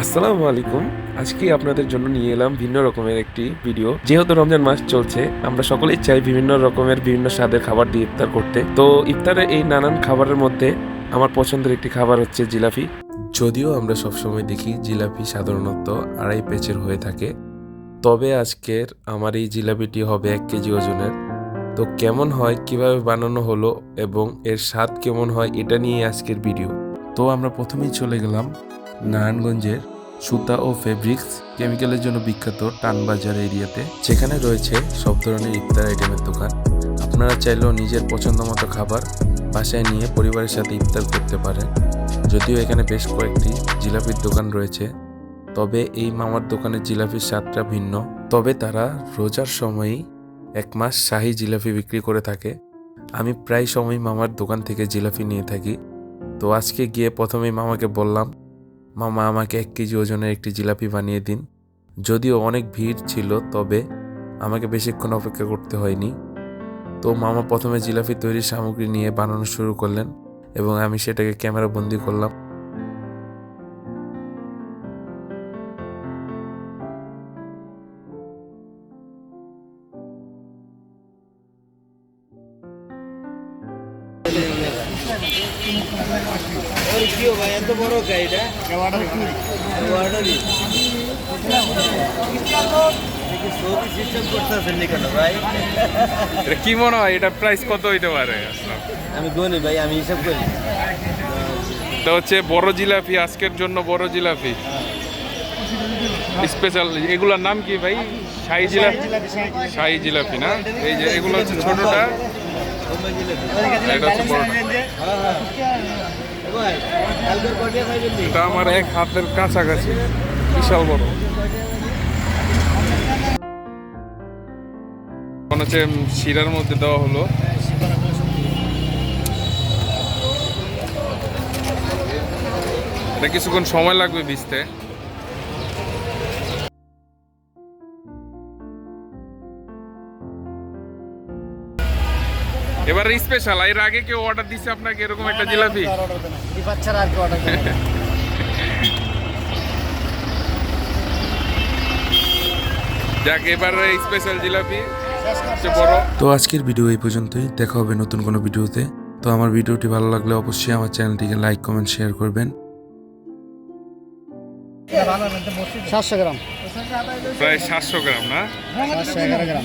আসসালামু আলাইকুম। আজকে আপনাদের জন্য নিয়ে এলাম ভিন্ন রকমের একটি ভিডিও যেহেতু রমজান মাস চলছে, আমরা সকলেই চাই বিভিন্ন রকমের বিভিন্ন স্বাদের খাবার দিয়ে ইফতার করতে। তো ইফতারে এই নানান খাবারের মধ্যে আমার পছন্দের একটি খাবার হচ্ছে জিলাপি। যদিও আমরা সবসময় দেখি জিলাপি সাধারণত আড়াই পেচের হয়ে থাকে। তবে আজকের আমার এই জিলাপিটি হবে এক কেজি ওজনের। তো কেমন হয়, কীভাবে বানানো হলো এবং এর স্বাদ কেমন হয়, এটা নিয়ে আজকের ভিডিও তো আমরা প্রথমেই চলে গেলাম নারায়ণগঞ্জের সুতা ও ফেব্রিক্স কেমিক্যালের জন্য বিখ্যাত টানবাজার এরিয়াতে, যেখানে রয়েছে সব ধরনের ইফতার আইটেমের দোকান। আপনারা চাইলেও নিজের পছন্দ মতো খাবার বাসায় নিয়ে পরিবারের সাথে ইফতার করতে পারেন। যদিও এখানে বেশ কয়েকটি জিলাপির দোকান রয়েছে, তবে এই মামার দোকানের জিলাপির স্বাদটা ভিন্ন। তবে তারা রোজার সময়ই এক মাস শাহি জিলাপি বিক্রি করে থাকে। আমি প্রায় সময় মামার দোকান থেকে জিলাপি নিয়ে থাকি। তো আজকে গিয়ে প্রথমেই মামাকে বললাম মামা আমাকে এক কেজি ওজনের একটি জিলাপি বানিয়ে দিন। যদিও অনেক ভিড় ছিল, তবে আমাকে বেশিক্ষণ অপেক্ষা করতে হয়নি। তো মামা প্রথমে জিলাপি তৈরির সামগ্রী নিয়ে বানানো শুরু করলেন এবং আমি সেটাকে ক্যামেরা বন্দি করলাম। ওই কি ভাই এত বড় গাড়িটা কেন কি মনে হয়? এটা প্রাইস কত হইতে পারে? আমি গনি ভাই আমি হিসাব করি। এটা হচ্ছে বড় জিলাপি আজকের জন্য বড় জিলাপি। স্পেশাল এগুলোর নাম কি ভাই? শাহি জিলাপি শাহি জিলাপি না? এই যে এগুলো হচ্ছে ছোটটা। হচ্ছে এটা আমার এক হাতের কাছাকাছি, বিশাল বড়। এখন হচ্ছে শিরার মধ্যে দেওয়া হলো। এটা কিছুক্ষণ সময় লাগবে ভিজতে। এবার স্পেশাল এর আগে কেউ অর্ডার দিছে আপনাকে এরকম একটা জিলাপি? বাচ্চারা আর কি অর্ডার যাক এবার স্পেশাল জিলাপি বড়। তো আজকের ভিডিও এই পর্যন্তই। দেখা হবে নতুন কোনো ভিডিওতে তো আমার ভিডিওটি ভালো লাগলে অবশ্যই আমার চ্যানেলটিকে লাইক কমেন্ট শেয়ার করবেন। সাতশো গ্রাম। প্রায় সাতশো গ্রাম না? সাতশো এগারো গ্রাম।